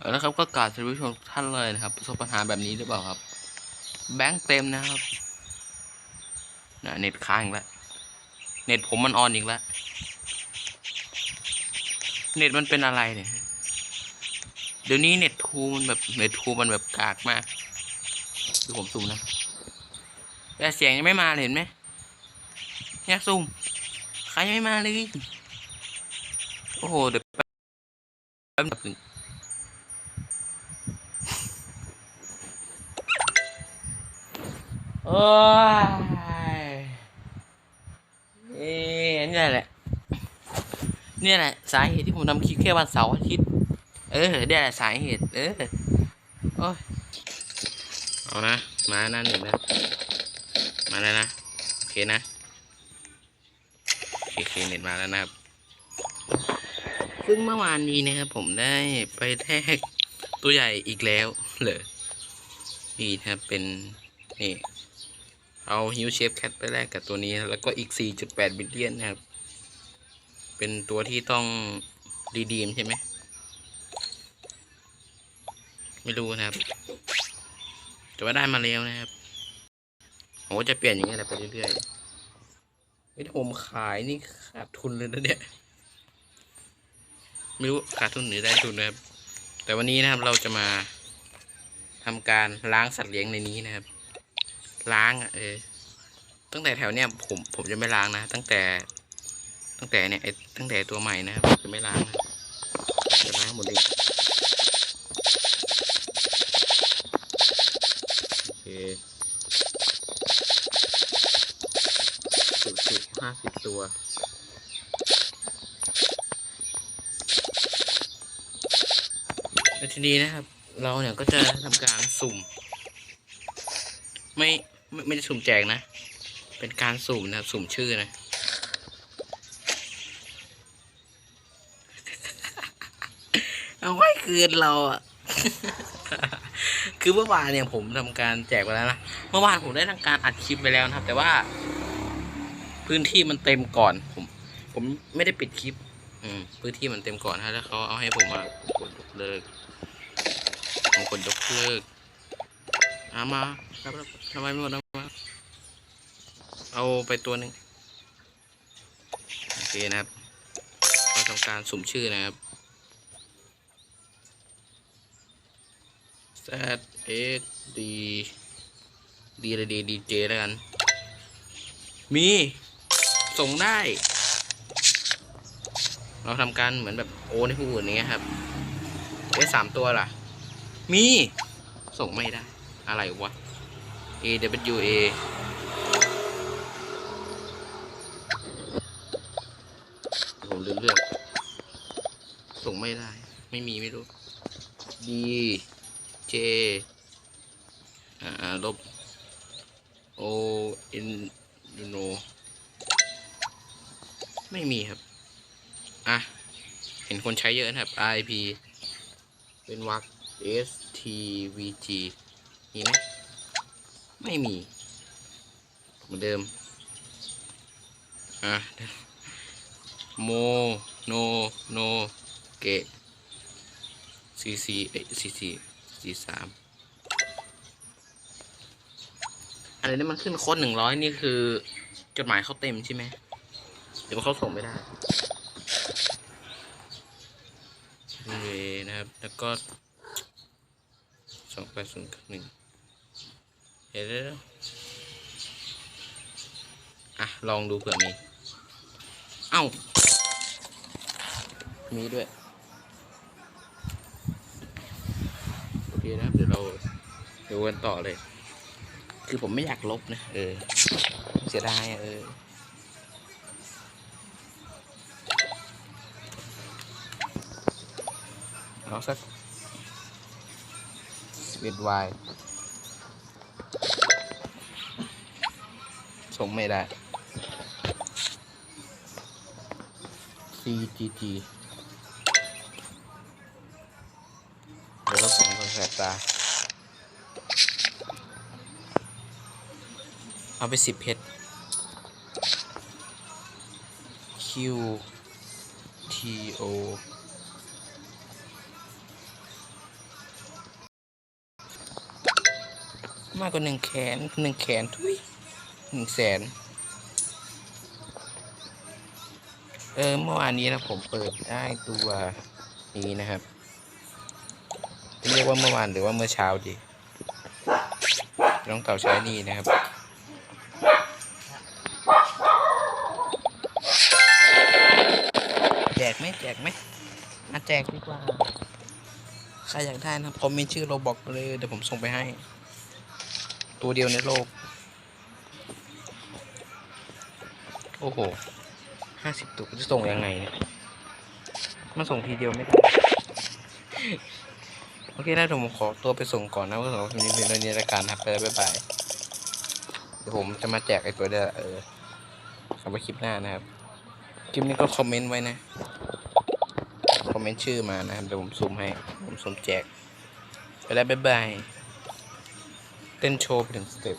แล้วครับก็กราบสวัสดีผู้ชมทุกท่านเลยนะครับ ประสบปัญหาแบบนี้หรือเปล่าครับ แบงค์เต็มนะครับนะเน็ตค้างอีกแล้วเน็ตผมมันออนอีกแล้วเน็ตมันเป็นอะไรเนี่ยเดี๋ยวนี้เน็ตทูมันแบบเน็ตทูมันแบบกากมากดูผมซูมนะแต่เสียงยังไม่มาเลยเห็นไหมเนี่ยซูมใครยังไม่มาเลยโอ้โหเดี๋ยวแป๊บนึง โอ้ยเอ๊ะนี่แหละ เนี่ยแหละ สาเหตุที่ผมทำคลิปแค่วันเสาร์อาทิตย์ เออเนี่ยแหละสาเหตุ เออ โอ้ย เอานะ มานั่นหนึ่งนะ มาแล้วนะ โอเคนะ โอเคเน็ตมาแล้วนะครับ ซึ่งเมื่อวานนี้นะครับผมได้ไปแทกตัวใหญ่อีกแล้วเลยนี่ครับเป็นนี่ เอาฮิวเชฟแคทไปแลกกับตัวนี้ แล้วก็อีก 4.8 บิลเลียนนะครับ เป็นตัวที่ต้องรีดีมใช่ไหม ไม่รู้นะครับ แต่ว่าได้มาแล้วนะครับผมก็จะเปลี่ยนอย่างเงี้ยไปเรื่อยๆไม่ถ้าผมขายนี่ขาดทุนเลยนะเนี่ย ไม่รู้ขาดทุนหรือได้ทุนนะครับ แต่วันนี้นะครับเราจะมาทำการล้างสัตว์เลี้ยงในนี้นะครับ ล้างอะเออตั้งแต่แถวเนี้ยผมผมจะไม่ล้างนะ ตั้งแต่ ตั้งแต่เนี่ยตั้งแต่ตัวใหม่นะครับผมจะไม่ล้างนะจะล้างหมดเลยโอเคสิบสิบห้าสิบตัวในทีนี้นะครับ เราเนี่ยก็จะทำการสุ่ม ไม่ ไม่ไม่ได้สุ่มแจกนะ เป็นการสุ่มนะครับ สุ่มชื่อนะเอาไว้คืนเราอะ คือเมื่อวานเนี่ยผมทำการแจกไปแล้วนะ เมื่อวานผมได้ทำการอัดคลิปไปแล้วนะครับ แต่ว่า พื้นที่มันเต็มก่อน ผม ผมไม่ได้ปิดคลิป อืม พื้นที่มันเต็มก่อนฮะแล้วเขาเอาให้ผมมากดยกเลิกผมกดยกเลิกเอามา ครับทำไมไม่หมดเอามาเอาไปตัวหนึ่งโอเคนะครับเราทำการสุ่มชื่อนะครับ Z X D D อะไรดี D J แล้วกัน มี ส่งได้ เราทำการเหมือนแบบโอนให้ผู้อื่นอย่างเงี้ยครับได้สามตัวล่ะ มี ส่งไม่ได้ อะไรวะ A W A ผมลืมเลือก ส่งไม่ได้ ไม่มีไม่รู้ D J อ่าลบ O N no ไม่มีครับ อะ เห็นคนใช้เยอะนะครับ IP เป็นวัก S T V G มีไหม ไม่มี เหมือนเดิม อะโมโนโนเกะซีซีเอซีซีซีสามอะไรนี่มันขึ้นโค้ดหนึ่งร้อยนี่คือ จดหมายเขาเต็มใช่ไหมเดี๋ยวเขาส่งไม่ได้นี่นะครับ แล้วก็สองแปดศูนย์หนึ่ง ดี๋ยวเดี๋ยวอะ ลองดูเผื่อมี เอ้า มีด้วย โอเคนะครับ เดี๋ยวเราดูกันต่อเลย คือผมไม่อยากลบนะ เออ เสียดายเออเอาสักสิบเอ็ดวาย ส่งไม่ได้ CGG เดี๋ยวเราส่งคนแสบตา เอาไปสิบเพชร Q T O มากกว่าหนึ่งแขนหนึ่งแขนทุย หนึ่งแสนเออเมื่อวานนี้นะผมเปิดได้ตัวนี้นะครับจะเรียกว่าเมื่อวานหรือว่าเมื่อเช้าดีน้องเต่าใช้นี่นะครับแจกไหมแจกไหมมาแจกดีกว่าใครอยากได้นะผมมีชื่อโรบอกเลยเดี๋ยวผมส่งไปให้ ตัวเดียวในโลก โอ้โหห้าสิบตัวจะส่งยังไงเนี่ยมาส่งทีเดียวไม่ได้ โอเคนะผมขอตัวไปส่งก่อนนะเพราะสำหรับวันนี้เป็นเรื่องนี้รายการนะครับไปแล้วบ๊ายบายเดี๋ยวผมจะมาแจกไอ้ตัวเดียวเออเอาไว้คลิปหน้านะครับ คลิปนี้ก็คอมเมนต์ไว้นะ คอมเมนต์ชื่อมานะครับเดี๋ยวผมซูมให้ ผมซูมแจก ไปแล้วบ๊ายบาย เต้นโชว์ไปถึงสเต็ป